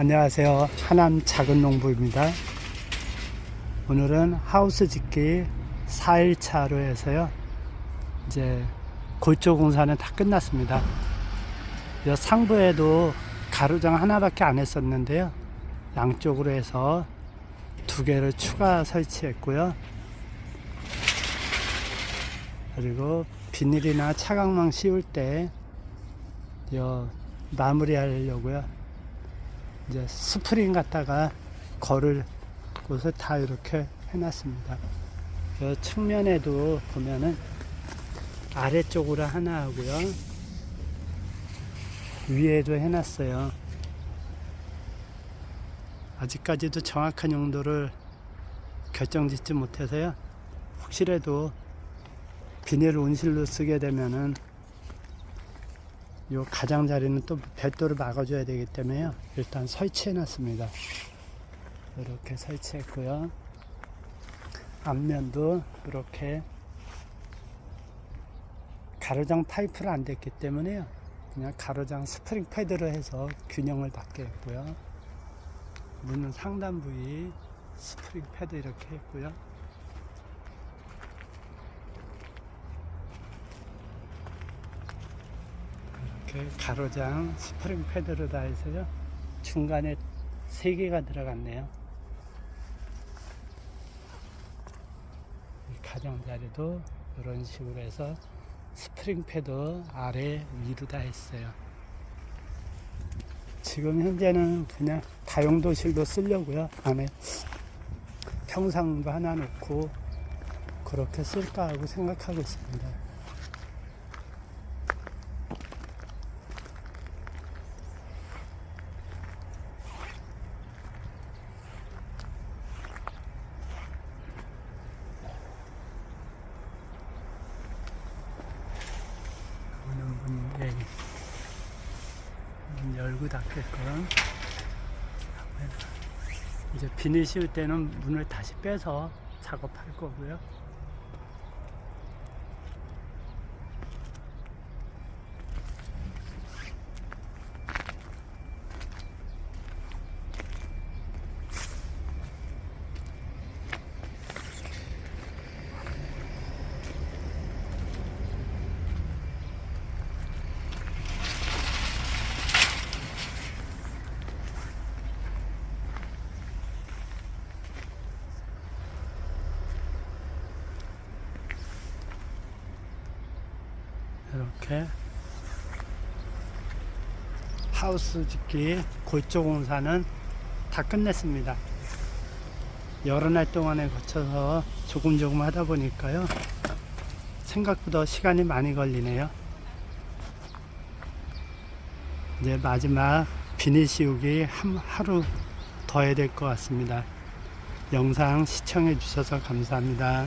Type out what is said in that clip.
안녕하세요. 하남 작은 농부입니다. 오늘은 하우스 짓기 4일차로 해서요. 이제 골조 공사는 다 끝났습니다. 이 상부에도 가로장 하나밖에 안 했었는데요. 양쪽으로 해서 두 개를 추가 설치했고요. 그리고 비닐이나 차광망 씌울 때요 마무리 하려고요. 이제 스프링 갖다가 걸을 곳을 다 이렇게 해놨습니다. 요 측면에도 보면은 아래쪽으로 하나 하고요. 위에도 해놨어요. 아직까지도 정확한 용도를 결정 짓지 못해서요. 혹시라도 비닐 온실로 쓰게 되면은 요 가장자리는 또 별도로 막아줘야 되기 때문에요. 일단 설치해 놨습니다. 이렇게 설치했고요. 앞면도 이렇게 가로장 파이프를 안 됐기 때문에요. 그냥 가로장 스프링 패드로 해서 균형을 받게 했고요. 문은 상단 부위 스프링 패드 이렇게 했고요. 이렇게 가로장 스프링 패드로 다 해서요. 중간에 세 개가 들어갔네요. 이 가장자리도 이런 식으로 해서 스프링 패드 아래 위로 다 했어요. 지금 현재는 그냥 다용도실도 쓰려고요. 안에 평상도 하나 놓고 그렇게 쓸까 하고 생각하고 있습니다. 오는 문, 예. 문 열고 닫게끔 이제 비닐 씌울 때는 문을 다시 빼서 작업할 거고요. 이렇게 하우스 짓기 골조 공사는 다 끝냈습니다. 여러 날 동안에 거쳐서 조금 조금 하다 보니까요. 생각보다 시간이 많이 걸리네요. 이제 마지막 비닐 씌우기 한, 하루 더 해야 될 것 같습니다. 영상 시청해 주셔서 감사합니다.